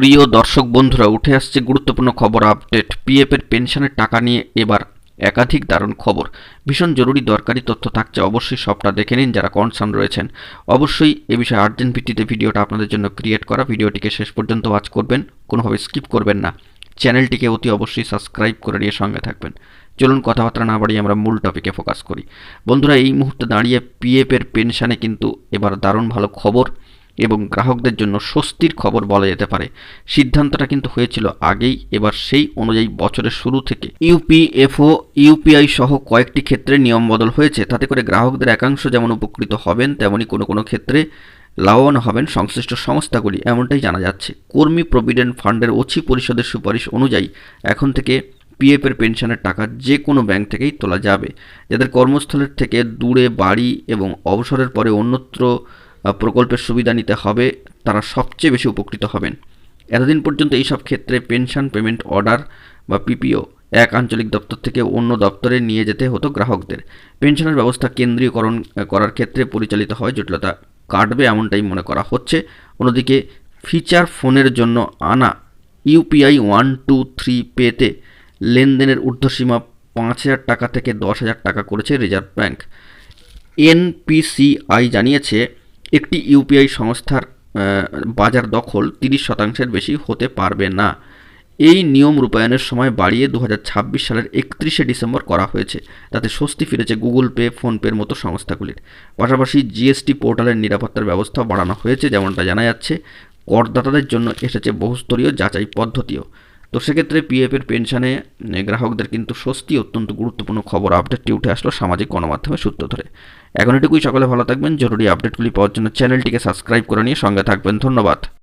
প্রিয় দর্শক বন্ধুরা, উঠে আসছে গুরুত্বপূর্ণ খবর আপডেট। পিএফ এর পেনশনের টাকা নিয়ে এবার একাধিক দারুণ খবর। ভীষণ জরুরি দরকারি তথ্য থাকছে, অবশ্যই সবটা দেখে নিন যারা কনসার্ন রয়েছেন। অবশ্যই এ বিষয়ে আর্জেন্ট ভিত্তিতে ভিডিওটা আপনাদের জন্য ক্রিয়েট করা, ভিডিওটিকে শেষ পর্যন্ত ওয়াচ করবেন, কোনোভাবে স্কিপ করবেন না। চ্যানেলটিকে অতি অবশ্যই সাবস্ক্রাইব করে নিয়ে সঙ্গে থাকবেন। চলুন কথাবার্তা না বাড়িয়ে আমরা মূল টপিকে ফোকাস করি। বন্ধুরা, এই মুহূর্তে দাঁড়িয়ে পিএফের পেনশানে কিন্তু এবার দারুণ ভালো খবর। এবং গ্রাহকদের জন্য স্বস্তির খবর বলা যেতে পারে। সিদ্ধান্তটা কিন্তু হয়েছিল আগেই। এবার সেই অনুযায়ী বছরের শুরু থেকে ইউপিএফও ইউপিআই সহ কয়েকটি ক্ষেত্রে নিয়ম বদল হয়েছে। তাতে করে গ্রাহকদের একাংশ যেমন উপকৃত হবেন, তেমনি কোনো কোনো ক্ষেত্রে লাভবান হবেন সংশ্লিষ্ট সংস্থাগুলি, এমনটাই জানা যাচ্ছে। কর্মী প্রভিডেন্ট ফান্ডের ওছি পরিষদের সুপারিশ অনুযায়ী এখন থেকে পিএফ এর পেনশনের টাকা যে কোনো ব্যাংক থেকেই তোলা যাবে। যাদের কর্মস্থলের থেকে দূরে বাড়ি এবং অবসরের পরে অন্যত্র প্রকল্পের সুবিধা নিতে হবে, তারা সবচেয়ে বেশি উপকৃত হবেন। এতদিন পর্যন্ত এইসব ক্ষেত্রে পেনশন, পেমেন্ট অর্ডার বা পিপিও এক আঞ্চলিক দপ্তর থেকে অন্য দপ্তরে নিয়ে যেতে হতো গ্রাহকদের। পেনশনের ব্যবস্থা কেন্দ্রীয়করণ করার ক্ষেত্রে পরিচালিত হয়, জটিলতা কাটবে এমনটাই মনে করা হচ্ছে। অন্যদিকে ফিচার ফোনের জন্য আনা ইউপিআই ওয়ান, টু, থ্রি পেতে লেনদেনের ঊর্ধ্বসীমা পাঁচ হাজার টাকা থেকে দশ হাজার টাকা করেছে রিজার্ভ ব্যাংক। এনপিসিআই জানিয়েছে একটি ইউপিআই সংস্থার বাজার দখল তিরিশ শতাংশের বেশি হতে পারবে না। এই নিয়ম রূপায়ণের সময় বাড়িয়ে দু হাজার ছাব্বিশ সালের একত্রিশে ডিসেম্বর করা হয়েছে। তাতে স্বস্তি ফিরেছে গুগল পে, ফোনপের মতো সংস্থাগুলির। পাশাপাশি জিএসটি পোর্টালের নিরাপত্তার ব্যবস্থা বাড়ানো হয়েছে, যেমনটা জানা যাচ্ছে। করদাতাদের জন্য এসেছে বহুস্তরীয় যাচাই পদ্ধতিও। তো সেক্ষেত্রে পিএফের পেনশনে গ্রাহকদের কিন্তু স্বস্তি অত্যন্ত গুরুত্বপূর্ণ খবর আপডেটটি উঠে আসলো সামাজিক গণমাধ্যমে সূত্র ধরে। এখন এটুকুই, সকলে ভালো থাকবেন। জরুরি আপডেটগুলি পাওয়ার জন্য চ্যানেলটিকে সাবস্ক্রাইব করে নিয়ে সঙ্গে থাকবেন। ধন্যবাদ।